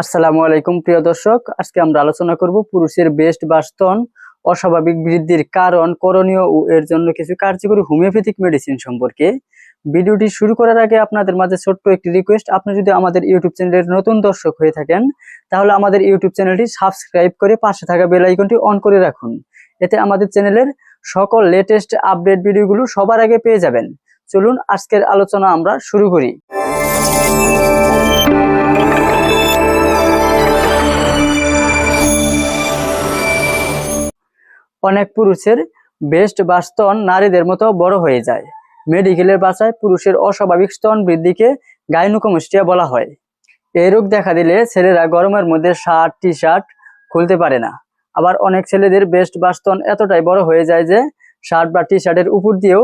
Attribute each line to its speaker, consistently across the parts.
Speaker 1: আসসালামু আলাইকুম, প্রিয় দর্শক। আজকে আমরা আলোচনা করব পুরুষের বেস্ট বাস্তন অস্বাভাবিক বৃদ্ধির কারণ, করণীয় ও এর জন্য কিছু কার্যকরী হোমিওপ্যাথিক মেডিসিন সম্পর্কে। ভিডিওটি শুরু করার আগে আপনাদের মাঝে ছোট্ট একটি রিকোয়েস্ট, আপনি যদি আমাদের ইউটিউব চ্যানেলের নতুন দর্শক হয়ে থাকেন, তাহলে আমাদের ইউটিউব চ্যানেলটি সাবস্ক্রাইব করে পাশে থাকা বেল আইকনটি অন করে রাখুন। এতে আমাদের চ্যানেলের সকল লেটেস্ট আপডেট ভিডিওগুলো সবার আগে পেয়ে যাবেন। চলুন, আজকের আলোচনা আমরা শুরু করি। অনেক পুরুষের বেস্ট বা স্তন নারীদের মতো বড় হয়ে যায়। মেডিকেলের বাসায় পুরুষের অস্বাভাবিক স্তন বৃদ্ধিকে গাইনোকোমস্টিয়া বলা হয়। এই রোগ দেখা দিলে ছেলেরা গরমের মধ্যে শার্ট টি শার্ট খুলতে পারে না। আবার অনেক ছেলেদের বেস্ট বা স্তন এতটাই বড় হয়ে যায় যে শার্ট বা টি শার্টের উপর দিয়েও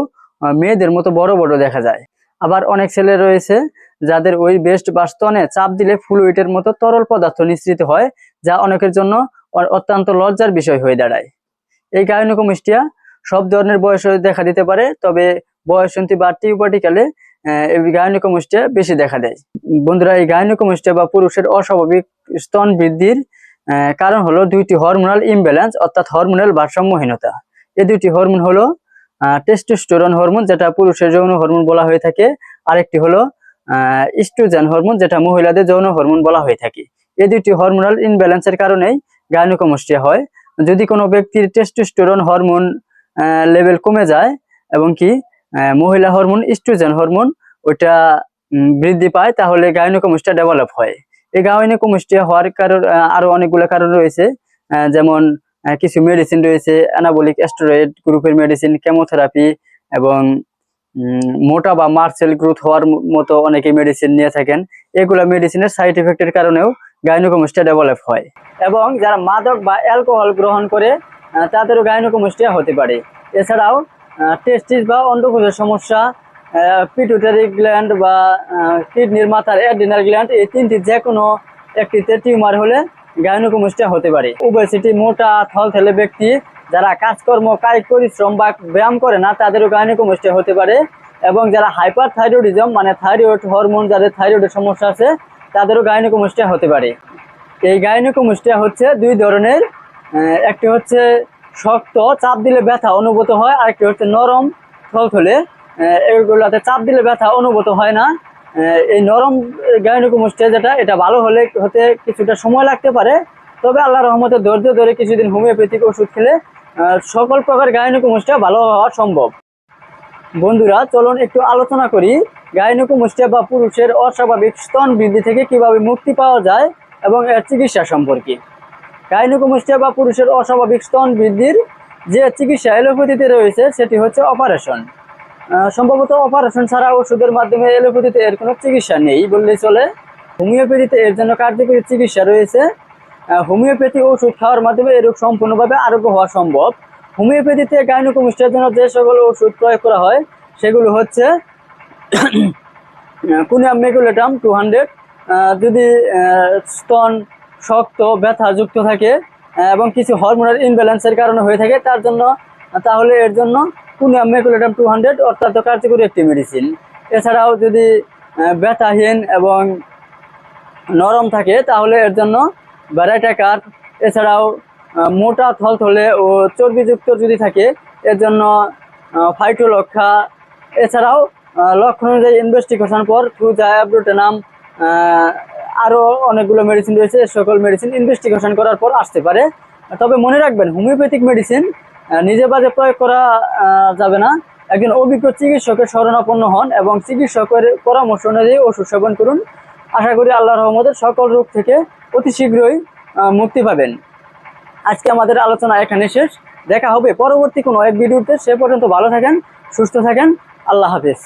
Speaker 1: মেয়েদের মতো বড় বড় দেখা যায়। আবার অনেক ছেলে রয়েছে যাদের ওই বেস্ট বা স্তনে চাপ দিলে ফ্লুইডের মতো তরল পদার্থ নিঃসৃত হয়, যা অনেকের জন্য অত্যন্ত লজ্জার বিষয় হয়ে দাঁড়ায়। এই গাইনোকোমিস্টিয়া সব ধরনের বয়সে দেখা দিতে পারে, তবে বয়সন্তী বা টিউবার্টিকালে এই গাইনোকোমিস্টিয়া বেশি দেখা দেয়। বন্ধুরা, এই গাইনোকোমিস্টিয়া বা পুরুষের অস্বাভাবিক স্তন বৃদ্ধির কারণ হলো দুইটি হরমোনাল ইমব্যালেন্স অর্থাৎ হরমোনাল ভারসাম্যহীনতা। এই দুইটি হরমোন হলো টেস্টোস্টেরন হরমোন যেটা পুরুষের যৌন হরমোন বলা হয়ে থাকে। আরেকটি হলো ইস্ট্রোজেন হরমোন যেটা মহিলাদের যৌন হরমোন বলা হয়ে থাকে। এই দুইটি হরমোনাল ইনব্যালেন্সের কারণেই গাইনোকোমিস্টিয়া হয়। যদি কোনো ব্যক্তির টেস্টোস্টেরন হরমোন লেভেল কমে যায় এবং কি মহিলা হরমোন ইস্ট্রোজেন হরমোন ওইটা বৃদ্ধি পায়, তাহলে গাইনোকোমিস্টিয়া ডেভেলপ হয়। এই গাইনোকোমিস্টিয়া হওয়ার কারণ আরও অনেকগুলো কারণ রয়েছে। যেমন কিছু মেডিসিন রয়েছে অ্যানাবলিক স্টেরয়েড গ্রুপের মেডিসিন কেমোথেরাপি এবং মোটা বা মার্সেল গ্রোথ হওয়ার মতো অনেকে মেডিসিন নিয়ে থাকেন। এগুলা মেডিসিনের সাইড এফেক্টের কারণেও গাইনোকোমিস্টিয়া ডেভেলপ হয়। এবং যারা মাদক বা অ্যালকোহল গ্রহণ করে তাদেরও গাইনোকোমিস্টিয়া হতে পারে। এছাড়াও টেস্টিস বা অন্ডকোষের সমস্যা পিটুটারি গ্ল্যান্ড বা কিডনির মাথার অ্যাডিনাল গ্ল্যান্ড, এই তিনটি যে কোনো একটিতে টিউমার হলে গাইনোকোমিস্টিয়া হতে পারে। ওবেসিটি মোটা, থলথেলে ব্যক্তি, যারা কাজকর্ম, কায়িক পরিশ্রম বা ব্যায়াম করে না, তাদেরও গাইনোকোমিস্টিয়া হতে পারে। এবং যারা হাইপার থাইরয়েডিজম মানে থাইরয়েড হরমোন, যাদের থাইরয়েডের সমস্যা আছে তাদেরও গাইনোকোমিস্টিয়া হতে পারে। এই গাইনোকোমিস্টিয়া হচ্ছে দুই ধরনের একটি হচ্ছে শক্ত, চাপ দিলে ব্যথা অনুভূত হয়, আরেকটি হচ্ছে নরম, থলথলে এগুলোতে চাপ দিলে ব্যথা অনুভূত হয় না। এই নরম গাইনোকোমিস্টিয়া যেটা, এটা ভালো হলে হতে কিছুটা সময় লাগতে পারে। তবে আল্লাহ রহমতে ধৈর্য ধরে কিছুদিন হোমিওপ্যাথিক ওষুধ খেলে সকল প্রকার গাইনোকোমিস্টিয়া ভালো হওয়া সম্ভব। বন্ধুরা, চলুন একটু আলোচনা করি। গাইনোকোমিস্টিয়া বা পুরুষের অস্বাভাবিক স্তন বৃদ্ধি থেকে কীভাবে মুক্তি পাওয়া যায় এবং এর চিকিৎসা সম্পর্কে? গাইনোকোমিস্টিয়া বা পুরুষের অস্বাভাবিক স্তন বৃদ্ধির যে চিকিৎসা এলোপ্যাথিতে রয়েছে, সেটি হচ্ছে অপারেশন। সম্ভবত অপারেশন ছাড়া ওষুধের মাধ্যমে এলোপ্যাথিতে এর কোনো চিকিৎসা নেই বললেই চলে। হোমিওপ্যাথিতে এর জন্য কার্যকরী চিকিৎসা রয়েছে। হোমিওপ্যাথি ওষুধ খাওয়ার মাধ্যমে এই রোগ সম্পূর্ণভাবে আরোগ্য হওয়া সম্ভব। হোমিওপ্যাথিতে গাইনোকোমিস্টিয়ার জন্য যে সকল ওষুধ প্রয়োগ করা হয়, সেগুলো হচ্ছে কুনিয়াম মেকুলেটাম টু হান্ড্রেড যদি স্তন শক্ত ব্যথা যুক্ত থাকে এবং কিছু হরমোনাল ইনব্যালেন্সের কারণে হয়ে থাকে তার জন্য তাহলে এর জন্য কুনিয়াম মেকুলেটাম টু হান্ড্রেড অত্যন্ত কার্যকরী একটি মেডিসিন এছাড়াও যদি ব্যথাহীন এবং নরম থাকে তাহলে এর জন্য ভ্যারাইটাকার এছাড়াও আহ, মোটা থলথলে ও চর্বিযুক্ত যদি থাকে এর জন্য ফাইটোলক্ষা এছাড়াও লক্ষণ অনুযায়ী ইনভেস্টিগেশন পর টু ফ্লুজা অ্যাব্রোটেনাম আরও অনেকগুলো মেডিসিন রয়েছে, সকল মেডিসিন ইনভেস্টিগেশন করার পর আসতে পারে। তবে মনে রাখবেন হোমিওপ্যাথিক মেডিসিন নিজে বাজে প্রয়োগ করা যাবে না। একজন অভিজ্ঞ চিকিৎসকের শরণাপন্ন হন এবং চিকিৎসকের পরামর্শ অনুযায়ী ওষুধ সেবন করুন। আশা করি আল্লাহ রহমতের সকল রোগ থেকে অতি শীঘ্রই মুক্তি পাবেন। আজকে আমাদের আলোচনা এখানে শেষ। দেখা হবে পরবর্তী কোনো এক ভিডিওতে। সে পর্যন্ত ভালো থাকেন, সুস্থ থাকেন। আল্লাহ হাফেজ।